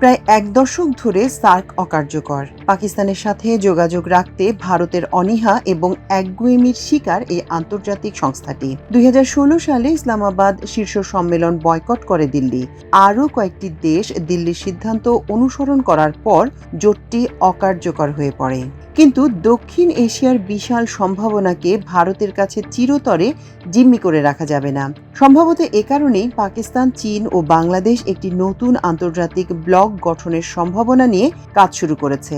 প্রায় এক দশক ধরে সার্ক অকার্যকর। পাকিস্তানের সাথে যোগাযোগ রাখতে ভারতের অনীহা এবং একগুয়েমির শিকার এই আন্তর্জাতিক সংস্থাটি। দুই সালে ইসলামাবাদ শীর্ষ সম্মেলন বয়কট করে দিল্লি। আরও কয়েকটি দেশ দিল্লির সিদ্ধান্ত অনুসরণ করার পর জোটটি অকার্যকর হয়ে পড়ে। কিন্তু দক্ষিণ এশিয়ার বিশাল সম্ভাবনাকে ভারতের কাছে চিরতরে জিম্মি করে রাখা যাবে না। সম্ভবত এ কারণেই পাকিস্তান, চীন ও বাংলাদেশ একটি নতুন আন্তর্জাতিক ব্লক গঠনের সম্ভাবনা নিয়ে কাজ শুরু করেছে।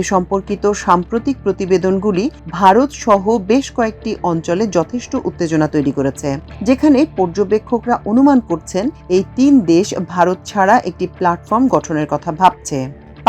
এ সম্পর্কিত সাম্প্রতিক প্রতিবেদনগুলি ভারত সহ বেশ কয়েকটি অঞ্চলে যথেষ্ট উত্তেজনা তৈরি করেছে, যেখানে পর্যবেক্ষকরা অনুমান করছেন এই তিন দেশ ভারত ছাড়া একটি প্ল্যাটফর্ম গঠনের কথা ভাবছে।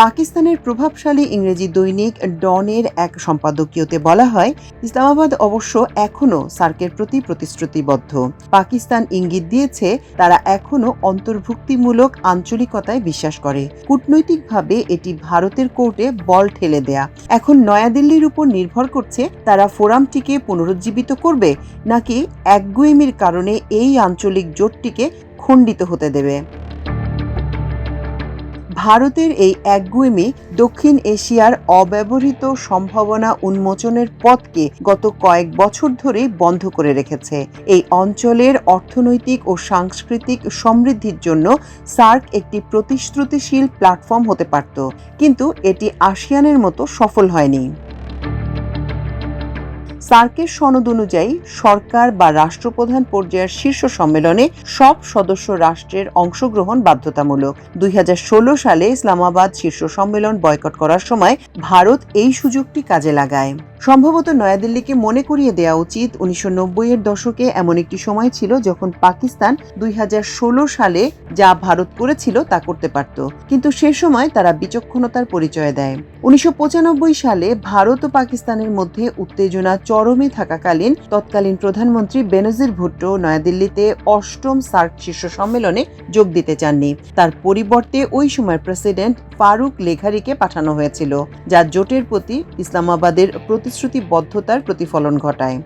পাকিস্তানের প্রভাবশালী ইংরেজি দৈনিক ডনের এক সম্পাদকীয়তে বলা হয়, ইসলামাবাদ অবশ্য এখনও সার্কের প্রতি প্রতিশ্রুতিবদ্ধ। পাকিস্তান ইঙ্গিত দিয়েছে, তারা এখনও অন্তর্ভুক্তিমূলক আঞ্চলিকতায় বিশ্বাস করে। কূটনৈতিকভাবে এটি ভারতের কোর্টে বল ঠেলে দেয়া। এখন নয়াদিল্লির উপর নির্ভর করছে, তারা ফোরামটিকে পুনরুজ্জীবিত করবে, নাকি একগুয়েমির কারণে এই আঞ্চলিক জোটটিকে খণ্ডিত হতে দেবে। ভারতের এই একগুয়েমি দক্ষিণ এশিয়ার অব্যবহৃত সম্ভাবনা উন্মোচনের পথকে গত কয়েক বছর ধরে বন্ধ করে রেখেছে। এই অঞ্চলের অর্থনৈতিক ও সাংস্কৃতিক সমৃদ্ধির জন্য সার্ক একটি প্রতিশ্রুতিশীল প্ল্যাটফর্ম হতে পারত, কিন্তু এটি আসিয়ানের মতো সফল হয়নি। সার্কের সনদ অনুযায়ী সরকার বা রাষ্ট্রপ্রধান পর্যায়ের শীর্ষ সম্মেলনে সব সদস্য রাষ্ট্রের অংশগ্রহণ বাধ্যতামূলক। দুই হাজার ষোলো সালে ইসলামাবাদ শীর্ষ সম্মেলন বয়কট করার সময় ভারত এই সুযোগটি কাজে লাগায়। সম্ভবত নয়াদিল্লিকে মনে করিয়ে দেওয়া উচিত উনিশশো এর দশকে এমন একটি সময় ছিল যখন পাকিস্তান দুই হাজার ষোলো সালে যা ভারত করেছিল তা করতে পারত। কিন্তু সে সময় তারা বিচক্ষণতার পরিচয় দেয়। উনিশশো পঁচানব্বই সালে ভারত ও পাকিস্তানের মধ্যে উত্তেজনা চরমে থাকাকালীন তৎকালীন প্রধানমন্ত্রী বেনজির ভুট্টো নয়াদিল্লিতে অষ্টম সার্ক শীর্ষ সম্মেলনে যোগ দিতে চাননি। তার পরিবর্তে ওই সময় প্রেসিডেন্ট ফারুক লেঘারিকে পাঠানো হয়েছিল, যা জোটের প্রতি ইসলামাবাদের প্রতিশ্রুতিবদ্ধতার প্রতিফলন ঘটায়।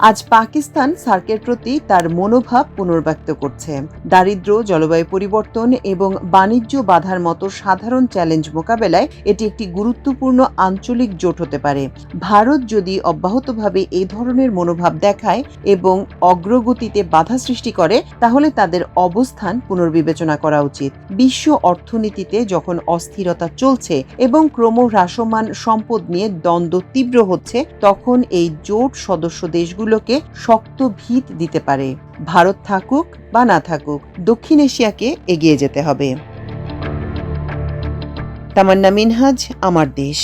আজ পাকিস্তান সার্কের প্রতি তার মনোভাব পুনর্ব্যক্ত করছে। দারিদ্র জলবায়ু পরিবর্তন এবং বাণিজ্য বাধার মতো সাধারণ চ্যালেঞ্জ মোকাবেলায় এটি একটি গুরুত্বপূর্ণ আঞ্চলিক জোট হতে পারে। ভারত যদি অব্যাহতভাবে এই ধরনের মনোভাব দেখায় এবং অগ্রগতিতে বাধা সৃষ্টি করে, তাহলে তাদের অবস্থান পুনর্বিবেচনা করা উচিত। বিশ্ব অর্থনীতিতে যখন অস্থিরতা চলছে এবং ক্রমহ্রাসমান সম্পদ নিয়ে দ্বন্দ্ব তীব্র হচ্ছে, তখন এই জোট সদস্য দেশগুলো দেশগুলোকে শক্ত ভিত দিতে পারে। ভারত থাকুক বা না থাকুক, দক্ষিণ এশিয়াকে এগিয়ে যেতে হবে। তামান্না মিনহাজ, আমার দেশ।